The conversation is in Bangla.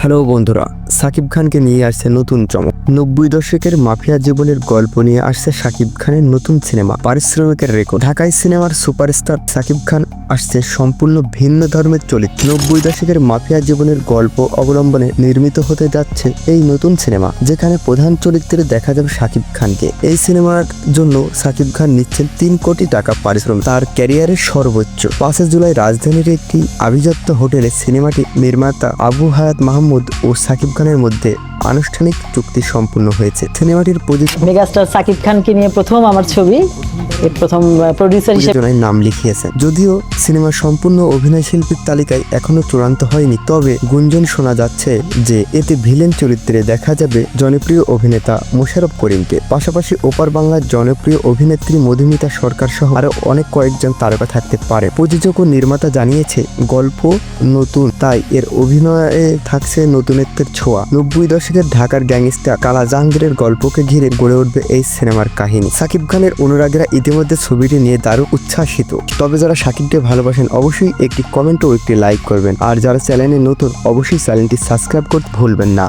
হ্যালো বন্ধুরা সাকিব খানকে নিয়ে আসছে নতুন চমক। নব্বই দশকের মাফিয়া জীবনের গল্প নিয়ে আসছে সাকিব খানের নতুন সিনেমা, পারিশ্রমিকের রেকর্ড। ঢাকায় সিনেমার সুপারস্টার সাকিব খান আসছে সম্পূর্ণ ভিন্ন ধর্মের চরিত্র। নব্বই দশকের মাফিয়া জীবনের গল্প অবলম্বনে নির্মিত হতে যাচ্ছে এই নতুন সিনেমা, যেখানে প্রধান চরিত্রে দেখা যাবে সাকিব খানকে। এই সিনেমার জন্য সাকিব খান নিচ্ছেন তিন কোটি টাকা পারিশ্রমিক। তার ক্যারিয়ারের সর্বোচ্চ। পাঁচে জুলাই রাজধানীর একটি আভিজাত্য হোটেলে সিনেমাটি নির্মাতা আবু হায়াত মাহমুদ ও সাকিব খানের মধ্যে আনুষ্ঠানিক চুক্তি সম্পূর্ণ হয়েছে। সিনেমাটির প্রযোজক মেগাস্টার সাকিব খানকে নিয়ে প্রথম আমার ছবি। প্রথম প্রডিউসার হিসেবে নাম লিখিয়েছেন যদিও সিনেমার সম্পূর্ণ অভিনয় শিল্পীর তালিকায় এখনও চূড়ান্ত হয়নি, তবে গুঞ্জন শোনা যাচ্ছে যে এতে ভিলেন চরিত্রে দেখা যাবে জনপ্রিয় অভিনেতা মোশাররফ করিমকে। পাশাপাশি ওপার বাংলার জনপ্রিয় অভিনেত্রী মধুমিতা সরকার সহ আরও অনেক কয়েকজন তারকা থাকতে পারে। প্রযোজক ও নির্মাতা জানিয়েছে, গল্প নতুন, তাই এর অভিনয়ে থাকছে নতুনত্বের ছোঁয়া। নব্বই দশকের ঢাকার গ্যাংস্টার কালা জাহাঙ্গীরের গল্পকে ঘিরে গড়ে উঠবে এই সিনেমার কাহিনী। সাকিব খানের অনুরাগীরা ইতিমধ্যে ছবিটি নিয়ে দারুণ উচ্ছ্বাসিত। তবে যারা সাকিবকে ভালোবাসেন, অবশ্যই একটি কমেন্ট ও একটি লাইক করবেন। আর যারা চ্যানেলে নতুন, অবশ্যই চ্যানেলটি সাবস্ক্রাইব করতে ভুলবেন না।